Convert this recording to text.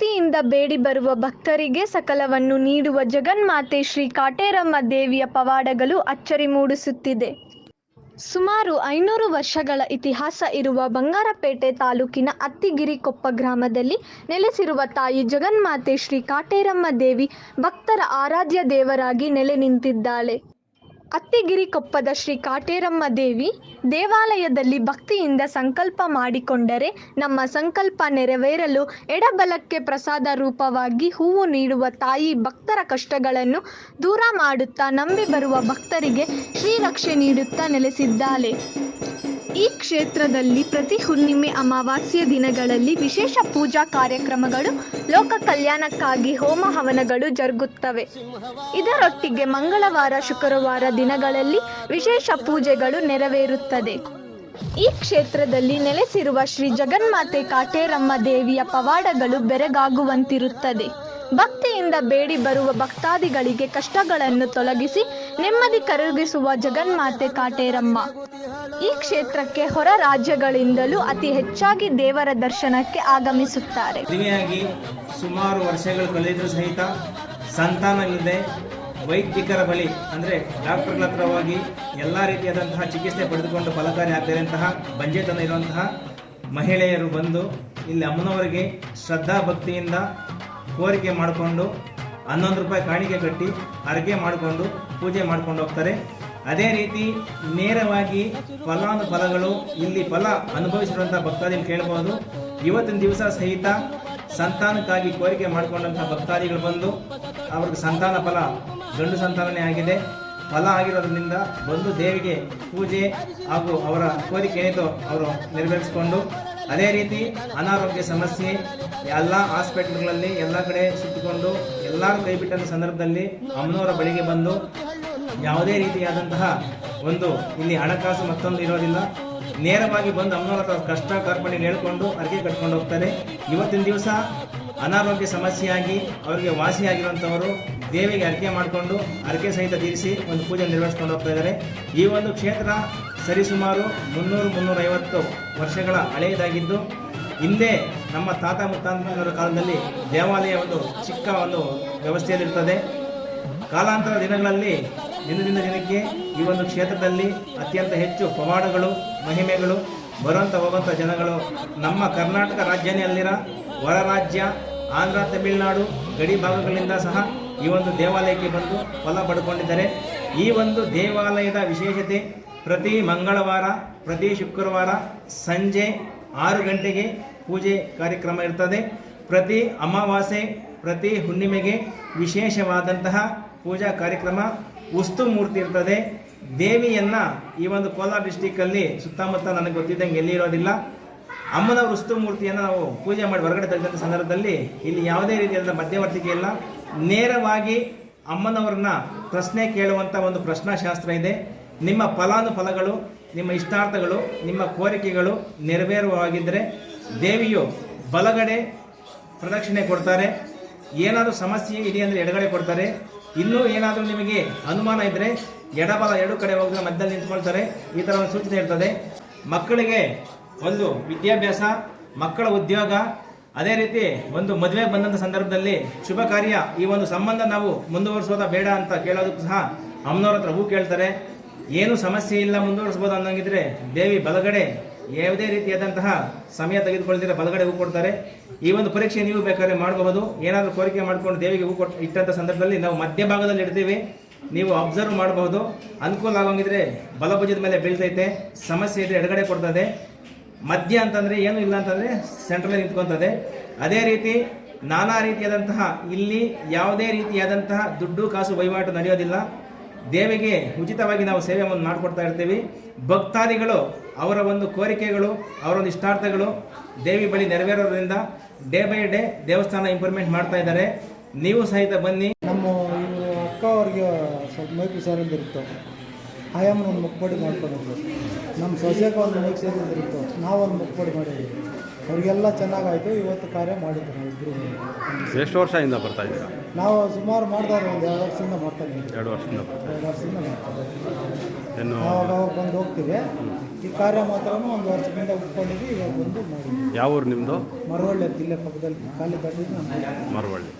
ಭಕ್ತಿಯಿಂದ ಬೇಡಿ ಬರುವ ಭಕ್ತರಿಗೆ ಸಕಲವನ್ನು ನೀಡುವ ಜಗನ್ಮಾತೆ ಶ್ರೀ ಕಾಟೇರಮ್ಮ ದೇವಿಯ ಪವಾಡಗಳು ಅಚ್ಚರಿ ಮೂಡಿಸುತ್ತಿದೆ. ಸುಮಾರು ಐನೂರು ವರ್ಷಗಳ ಇತಿಹಾಸ ಇರುವ ಬಂಗಾರಪೇಟೆ ತಾಲೂಕಿನ ಅತ್ತಿಗಿರಿಕೊಪ್ಪ ಗ್ರಾಮದಲ್ಲಿ ನೆಲೆಸಿರುವ ತಾಯಿ ಜಗನ್ಮಾತೆ ಶ್ರೀ ಕಾಟೇರಮ್ಮ ದೇವಿ ಭಕ್ತರ ಆರಾಧ್ಯ ದೇವರಾಗಿ ನೆಲೆ ನಿಂತಿದ್ದಾಳೆ. ಅತ್ತಿಗಿರಿಕೊಪ್ಪದ ಶ್ರೀ ಕಾಟೇರಮ್ಮ ದೇವಿ ದೇವಾಲಯದಲ್ಲಿ ಭಕ್ತಿಯಿಂದ ಸಂಕಲ್ಪ ಮಾಡಿಕೊಂಡರೆ ನಮ್ಮ ಸಂಕಲ್ಪ ನೆರವೇರಲು ಎಡಬಲಕ್ಕೆ ಪ್ರಸಾದ ರೂಪವಾಗಿ ಹೂವು ನೀಡುವ ತಾಯಿ ಭಕ್ತರ ಕಷ್ಟಗಳನ್ನು ದೂರ ಮಾಡುತ್ತಾ ನಂಬಿ ಬರುವ ಭಕ್ತರಿಗೆ ಶ್ರೀರಕ್ಷೆ ನೀಡುತ್ತಾ ನೆಲೆಸಿದ್ದಾಳೆ. ಈ ಕ್ಷೇತ್ರದಲ್ಲಿ ಪ್ರತಿ ಹುಣ್ಣಿಮೆ ಅಮಾವಾಸ್ಯ ದಿನಗಳಲ್ಲಿ ವಿಶೇಷ ಪೂಜಾ ಕಾರ್ಯಕ್ರಮಗಳು, ಲೋಕ ಕಲ್ಯಾಣಕ್ಕಾಗಿ ಹೋಮ ಹವನಗಳು ಜರುಗುತ್ತವೆ. ಇದರೊಟ್ಟಿಗೆ ಮಂಗಳವಾರ, ಶುಕ್ರವಾರ ದಿನಗಳಲ್ಲಿ ವಿಶೇಷ ಪೂಜೆಗಳು ನೆರವೇರುತ್ತದೆ. ಈ ಕ್ಷೇತ್ರದಲ್ಲಿ ನೆಲೆಸಿರುವ ಶ್ರೀ ಜಗನ್ಮಾತೆ ಕಾಟೇರಮ್ಮ ದೇವಿಯ ಪವಾಡಗಳು ಬೆರಗಾಗುವಂತಿರುತ್ತದೆ. ಭಕ್ತಿಯಿಂದ ಬೇಡಿ ಬರುವ ಭಕ್ತಾದಿಗಳಿಗೆ ಕಷ್ಟಗಳನ್ನು ತೊಲಗಿಸಿ ನೆಮ್ಮದಿ ಕರಗಿಸುವ ಜಗನ್ಮಾತೆ ಕಾಟೇರಮ್ಮ. ಈ ಕ್ಷೇತ್ರಕ್ಕೆ ಹೊರ ರಾಜ್ಯಗಳಿಂದಲೂ ಅತಿ ಹೆಚ್ಚಾಗಿ ದೇವರ ದರ್ಶನಕ್ಕೆ ಆಗಮಿಸುತ್ತಾರೆ. ಸುಮಾರು ವರ್ಷಗಳು ಕಳೆದರೂ ಸಹಿತ ಸಂತಾನವಿಲ್ಲದೆ ವೈದ್ಯಕರ ಬಳಿ, ಅಂದರೆ ಡಾಕ್ಟರ್ಗಳ ಹತ್ರವಾಗಿ ಎಲ್ಲ ರೀತಿಯಾದಂತಹ ಚಿಕಿತ್ಸೆ ಪಡೆದುಕೊಂಡು ಫಲಕಾರಿ ಆಗದಿರುವಂತಹ ಬಂಜೆತನ ಇರುವಂತಹ ಮಹಿಳೆಯರು ಬಂದು ಇಲ್ಲಿ ಅಮ್ಮನವರಿಗೆ ಶ್ರದ್ಧಾ ಭಕ್ತಿಯಿಂದ ಕೋರಿಕೆ ಮಾಡಿಕೊಂಡು ಹನ್ನೊಂದು ರೂಪಾಯಿ ಕಾಣಿಕೆ ಕಟ್ಟಿ ಅರ್ಗೆ ಮಾಡಿಕೊಂಡು ಪೂಜೆ ಮಾಡ್ಕೊಂಡು ಹೋಗ್ತಾರೆ. ಅದೇ ರೀತಿ ನೇರವಾಗಿ ಫಲಾನುಫಲಗಳು ಇಲ್ಲಿ ಫಲ ಅನುಭವಿಸಿರುವಂಥ ಭಕ್ತಾದಿಗಳು ಕೇಳಬಹುದು ಇವತ್ತಿನ ದಿವಸ ಸಹಿತ ಸಂತಾನಕ್ಕಾಗಿ ಕೋರಿಕೆ ಮಾಡಿಕೊಂಡಂತಹ ಭಕ್ತಾದಿಗಳು ಬಂದು ಅವ್ರಿಗೆ ಸಂತಾನ ಫಲ, ಗಂಡು ಸಂತಾನನೇ ಆಗಿದೆ. ಫಲ ಆಗಿರೋದ್ರಿಂದ ಬಂದು ದೇವಿಗೆ ಪೂಜೆ ಹಾಗೂ ಅವರ ಕೋರಿಕೆ ಏನಿದೋ ಅವರು ನೆರವೇರಿಸಿಕೊಂಡು, ಅದೇ ರೀತಿ ಅನಾರೋಗ್ಯ ಸಮಸ್ಯೆ ಎಲ್ಲ ಹಾಸ್ಪಿಟಲ್ಗಳಲ್ಲಿ ಎಲ್ಲ ಕಡೆ ಸುತ್ತಿಕೊಂಡು ಎಲ್ಲರೂ ಕೈ ಬಿಟ್ಟಂಥ ಸಂದರ್ಭದಲ್ಲಿ ಅಮ್ಮನವರ ಬಳಿಗೆ ಬಂದು ಯಾವುದೇ ರೀತಿಯಾದಂತಹ ಒಂದು ಇಲ್ಲಿ ಹಣಕಾಸು ಮತ್ತೊಂದು ಇರೋದಿಲ್ಲ. ನೇರವಾಗಿ ಬಂದು ಅಮ್ಮನವರ ಕಷ್ಟ ಕಾರ್ಪಣ್ಯ ಹೇಳ್ಕೊಂಡು ಅರ್ಗೆ ಕಟ್ಕೊಂಡು ಹೋಗ್ತಾರೆ. ಇವತ್ತಿನ ದಿವಸ ಅನಾರೋಗ್ಯ ಸಮಸ್ಯೆಯಾಗಿ ಅವರಿಗೆ ವಾಸಿಯಾಗಿರುವಂಥವರು ದೇವಿಗೆ ಅರ್ಕೆ ಮಾಡಿಕೊಂಡು ಅರ್ಕೆ ಸಹಿತ ತೀರಿಸಿ ಒಂದು ಪೂಜೆ ನಿರ್ವಹಿಸ್ಕೊಂಡು ಹೋಗ್ತಾ ಇದ್ದಾರೆ. ಈ ಒಂದು ಕ್ಷೇತ್ರ ಸರಿಸುಮಾರು ಮುನ್ನೂರು ಮುನ್ನೂರೈವತ್ತು ವರ್ಷಗಳ ಹಳೆಯದಾಗಿದ್ದು, ಹಿಂದೆ ನಮ್ಮ ತಾತ ಮುತ್ತಾಂತರ ಕಾಲದಲ್ಲಿ ದೇವಾಲಯ ಒಂದು ಚಿಕ್ಕ ಒಂದು ವ್ಯವಸ್ಥೆಯಲ್ಲಿರ್ತದೆ. ಕಾಲಾಂತರ ದಿನಗಳಲ್ಲಿ ದಿನದಿಂದ ದಿನಕ್ಕೆ ಈ ಒಂದು ಕ್ಷೇತ್ರದಲ್ಲಿ ಅತ್ಯಂತ ಹೆಚ್ಚು ಪವಾಡಗಳು, ಮಹಿಮೆಗಳು ಬರುವಂಥ ಹೋಗುವಂಥ ಜನಗಳು ನಮ್ಮ ಕರ್ನಾಟಕ ರಾಜ್ಯನೇ ಅಲ್ಲಿರ ಹೊರ ರಾಜ್ಯ, ಆಂಧ್ರ, ತಮಿಳುನಾಡು, ಗಡಿ ಭಾಗಗಳಿಂದ ಸಹ ಈ ಒಂದು ದೇವಾಲಯಕ್ಕೆ ಬಂದು ಫಲ ಪಡ್ಕೊಂಡಿದ್ದಾರೆ. ಈ ಒಂದು ದೇವಾಲಯದ ವಿಶೇಷತೆ ಪ್ರತಿ ಮಂಗಳವಾರ, ಪ್ರತಿ ಶುಕ್ರವಾರ ಸಂಜೆ ಆರು ಗಂಟೆಗೆ ಪೂಜೆ ಕಾರ್ಯಕ್ರಮ ಇರ್ತದೆ. ಪ್ರತಿ ಅಮಾವಾಸ್ಯೆ, ಪ್ರತಿ ಹುಣ್ಣಿಮೆಗೆ ವಿಶೇಷವಾದಂತಹ ಪೂಜಾ ಕಾರ್ಯಕ್ರಮ, ಉಸ್ತು ಮೂರ್ತಿ ಇರ್ತದೆ. ದೇವಿಯನ್ನ ಈ ಒಂದು ಕೋಲಾರ ಡಿಸ್ಟಿಕ್ಕಲ್ಲಿ ಸುತ್ತಮುತ್ತ ನನಗೆ ಗೊತ್ತಿದ್ದಂಗೆ ಎಲ್ಲಿ ಇರೋದಿಲ್ಲ. ಅಮ್ಮನ ಉಸ್ತು ಮೂರ್ತಿಯನ್ನು ನಾವು ಪೂಜೆ ಮಾಡಿ ಹೊರಗಡೆ ತೆಗೆದಂಥ ಸಂದರ್ಭದಲ್ಲಿ ಇಲ್ಲಿ ಯಾವುದೇ ರೀತಿಯಾದ ಮಧ್ಯವರ್ತಿಕೆ ಇಲ್ಲ. ನೇರವಾಗಿ ಅಮ್ಮನವ್ರನ್ನ ಪ್ರಶ್ನೆ ಕೇಳುವಂಥ ಒಂದು ಪ್ರಶ್ನಾಶಾಸ್ತ್ರ ಇದೆ. ನಿಮ್ಮ ಫಲಾನುಫಲಗಳು, ನಿಮ್ಮ ಇಷ್ಟಾರ್ಥಗಳು, ನಿಮ್ಮ ಕೋರಿಕೆಗಳು ನೆರವೇರುವಾಗಿದ್ದರೆ ದೇವಿಯು ಬಲಗಡೆ ಪ್ರದಕ್ಷಿಣೆ ಕೊಡ್ತಾರೆ. ಏನಾದರೂ ಸಮಸ್ಯೆ ಇದೆ ಅಂದರೆ ಎಡಗಡೆ ಕೊಡ್ತಾರೆ. ಇನ್ನೂ ಏನಾದರೂ ನಿಮಗೆ ಅನುಮಾನ ಇದ್ದರೆ ಎಡಬಲ ಎರಡು ಕಡೆ ಹೋಗಿ ಮಧ್ಯದಲ್ಲಿ ನಿಂತ್ಕೊಳ್ತಾರೆ. ಈ ಥರ ಒಂದು ಸೂಚನೆ ಇರ್ತದೆ. ಮಕ್ಕಳಿಗೆ ಒಂದು ವಿದ್ಯಾಭ್ಯಾಸ, ಮಕ್ಕಳ ಉದ್ಯೋಗ, ಅದೇ ರೀತಿ ಒಂದು ಮದುವೆ ಬಂದಂಥ ಸಂದರ್ಭದಲ್ಲಿ ಶುಭ ಕಾರ್ಯ. ಈ ಒಂದು ಸಂಬಂಧ ನಾವು ಮುಂದುವರಿಸೋದ ಬೇಡ ಅಂತ ಕೇಳೋದಕ್ಕೂ ಸಹ ಅಮ್ಮನವ್ರ ಹತ್ರ ಹೂ ಕೇಳ್ತಾರೆ. ಏನು ಸಮಸ್ಯೆ ಇಲ್ಲ, ಮುಂದುವರಿಸ್ಬೋದು ಅನ್ನೋಂಗಿದ್ರೆ ದೇವಿ ಬಲಗಡೆ ಯಾವುದೇ ರೀತಿಯಾದಂತಹ ಸಮಯ ತೆಗೆದುಕೊಳ್ಳದಿರ ಬಲಗಡೆ ಹೂ ಕೊಡ್ತಾರೆ. ಈ ಒಂದು ಪರೀಕ್ಷೆ ನೀವು ಬೇಕಾದ್ರೆ ಮಾಡಬಹುದು. ಏನಾದರೂ ಕೋರಿಕೆ ಮಾಡ್ಕೊಂಡು ದೇವಿಗೆ ಹೂ ಕೊಟ್ಟು ಇಟ್ಟಂಥ ಸಂದರ್ಭದಲ್ಲಿ ನಾವು ಮಧ್ಯಭಾಗದಲ್ಲಿ ಇಡ್ತೀವಿ. ನೀವು ಅಬ್ಸರ್ವ್ ಮಾಡಬಹುದು. ಅನುಕೂಲ ಆಗೋಂಗಿದ್ರೆ ಬಲಭುಜದ ಮೇಲೆ ಬೀಳ್ತೈತೆ. ಸಮಸ್ಯೆ ಇದ್ರೆ ಎಡಗಡೆ ಕೊಡ್ತದೆ. ಮಧ್ಯ ಅಂತಂದ್ರೆ ಏನು ಇಲ್ಲ ಅಂತಂದ್ರೆ ಸೆಂಟ್ರಲ್ ನಿಂತ್ಕೊಂತದೆ. ಅದೇ ರೀತಿ ನಾನಾ ರೀತಿಯಾದಂತಹ ಇಲ್ಲಿ ಯಾವುದೇ ರೀತಿಯಾದಂತಹ ದುಡ್ಡು ಕಾಸು ವಹಿವಾಟು ನಡೆಯೋದಿಲ್ಲ. ದೇವಿಗೆ ಉಚಿತವಾಗಿ ನಾವು ಸೇವೆಯನ್ನು ಮಾಡಿಕೊಡ್ತಾ ಇರ್ತೀವಿ. ಭಕ್ತಾದಿಗಳು, ಅವರ ಒಂದು ಕೋರಿಕೆಗಳು, ಅವರ ಒಂದು ಇಷ್ಟಾರ್ಥಗಳು ದೇವಿ ಬಳಿ ನೆರವೇರೋದ್ರಿಂದ ಡೇ ಬೈ ಡೇ ದೇವಸ್ಥಾನ ಇಂಪ್ರೂವ್ಮೆಂಟ್ ಮಾಡ್ತಾ ಇದ್ದಾರೆ. ನೀವು ಸಹಿತ ಬನ್ನಿ. ನಮ್ಮ ಅಕ್ಕ ಅವ್ರಿಗೆ ಸ್ವಲ್ಪ ಮೈಪಿ ಆಯಾಮನ ಒಂದು ಮುಕ್ಪಡಿ ಮಾಡ್ಕೊಂಡಿದ್ರು ನಮ್ಮ ಸೊಸೆಗೆ ಒಂದು ಮನೆಗೆ ಸೇರಿದ್ರು ನಾವೊಂದು ಮುಕ್ಪಡಿ ಮಾಡಿದ್ವಿ ಅವರಿಗೆಲ್ಲ ಚೆನ್ನಾಗಾಯಿತು ಇವತ್ತು ಕಾರ್ಯ ಮಾಡಿದ್ರು ನಾವು ಇಬ್ಬರು ಎಷ್ಟು ವರ್ಷದಿಂದ ಬರ್ತಾ ಇದ್ದೀವಿ ನಾವು ಸುಮಾರು ಮಾಡಿದವ್ರು ಒಂದು ಎರಡು ವರ್ಷದಿಂದ ಮಾಡ್ತಾ ಇದ್ದೀವಿ. ಎರಡು ವರ್ಷದಿಂದ ಎರಡು ವರ್ಷದಿಂದ ಮಾಡ್ತಾ ಇದ್ದೀವಿ. ಇನ್ನು ನಾವು ಅವಾಗ ಬಂದು ಹೋಗ್ತೀವಿ. ಈ ಕಾರ್ಯ ಮಾತ್ರ ಒಂದು ವರ್ಷದಿಂದ ಉಟ್ಕೊಂಡಿದ್ವಿ ಇವಾಗ ಬಂದು ಮಾಡಿದ್ವಿ. ಯಾವ ಊರು ನಿಮ್ಮದು ಮರವಳ್ಳಿ ಜಿಲ್ಲೆ ಪಕ್ಕದಲ್ಲಿ ಖಾಲಿ ಬಂದಿದ್ದು ನಮ್ಮ ಮರವಳ್ಳಿ.